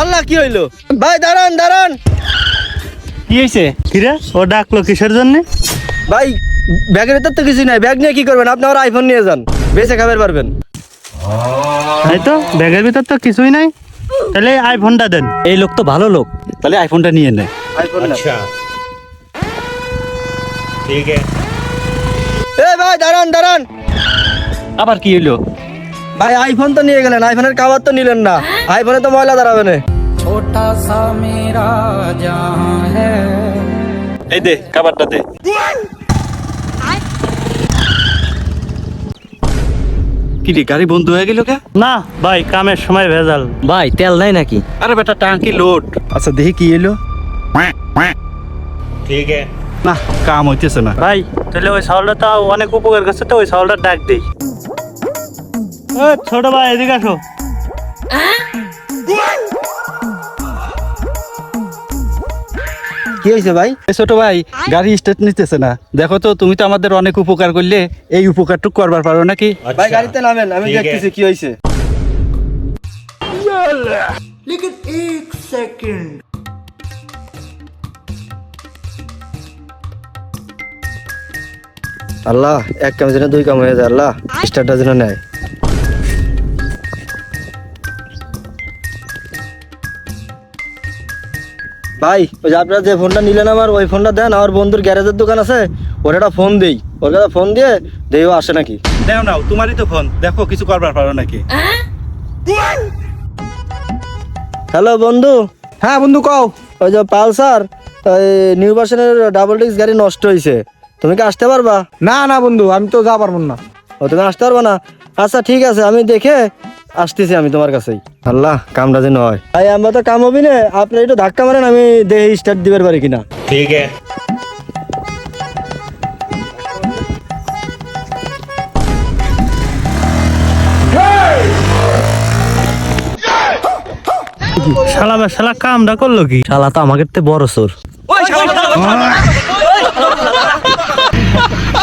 আল্লাহ কি হইল? ভাই দাঁড়ান দাঁড়ান। কি হয়েছে কিরে? ও ডাকলো কিসের জন্য? ভাই ব্যাগের ভিতর তো কিছু নাই। ব্যাগ নিয়ে কি করবেন? আপনি আমার আইফোন নিয়ে যান। বেঁচে খাবার পারবেন। তাই তো ব্যাগের ভিতর তো কিছুই নাই। তাহলে আইফোনটা দেন। এই লোক তো ভালো লোক। তাহলে আইফোনটা নিয়ে নেয়। আইফোন না ঠিক আছে এ ভাই দাঁড়ান দাঁড়ান। আবার কি হইল? ভাই আইফোন তো নিয়ে গেলেন আইফোনের কাবার তো নিলেন না। আইফোনে তো ময়লা দাঁড়াবে না। ছোটা সা মেরা জাহাঁ হ্যাঁ। এই দে কাবারটা দে। গাড়ি বন্ধ হয়ে গেল কে না ভাই কামের সময় ভেজাল। ভাই তেল নাই নাকি? আরে বেটা টাঙ্কি লোড আচ্ছা দেখি কি এলো। ঠিক আছে। না কাম হইতেছে না। ভাই তাহলে ওই শাওলটা তো অনেক উপকার করছে তো ওই শাওলটা ডাক দেই ছোট ভাই এদিকে আসো। কি হয়েছে ভাই? ছোট ভাই গাড়ি স্টার্ট নিতেছে না। দেখো তো তুমি তো আমাদের অনেক উপকার করলে এই উপকারটুকু করবার পারো নাকি? ভাই গাড়িতে নামেন আমি দেখতেছি কি হয়েছে। আল্লাহ এক কাম যেন দুই কাম হয়ে যায় আল্লাহ। স্টারটা যেন নেয়। ভাই ওই যে আপনারা যে ফোনটা নিলেন আমার ওই ফোনটা দেন আমার বন্ধুর গ্যারেজের দোকান আছে ওর একটা ফোন দেই। ওর কাছে ফোন দিয়ে দেও আসে নাকি? দেও নাও তোমারই তো ফোন। দেখো কিছু করবার পারো নাকি? হ্যালো বন্ধু। হ্যাঁ বন্ধু কও। ওই যে পালসার ওই নিউ ভার্সনের ডাবল ডিস্ক গাড়ি নষ্ট হয়েছে তুমি কি আসতে পারবা? না না বন্ধু আমি তো যা পারব না। ও তুমি আসতে পারবা না? আচ্ছা ঠিক আছে আমি দেখে আসতেছি আমি তোমার কাছেই আল্লাহ কামটা যেন হয় ভাই আমরা তো কাম হবি না আপনি একটু ধাক্কা মারেন আমি দেহে স্টার্ট দিবার পারি কিনা ঠিক আছে শালা বা শালা কামটা করল কি শালা তো আমাকে তে বড় সোর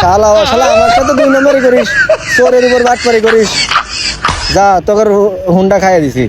শালা শালা আমার সাথে দুই নম্বরই করিস চোরের উপর বাটপারি করিস যা তোকে হুন্ডা খাইয়ে দিছি।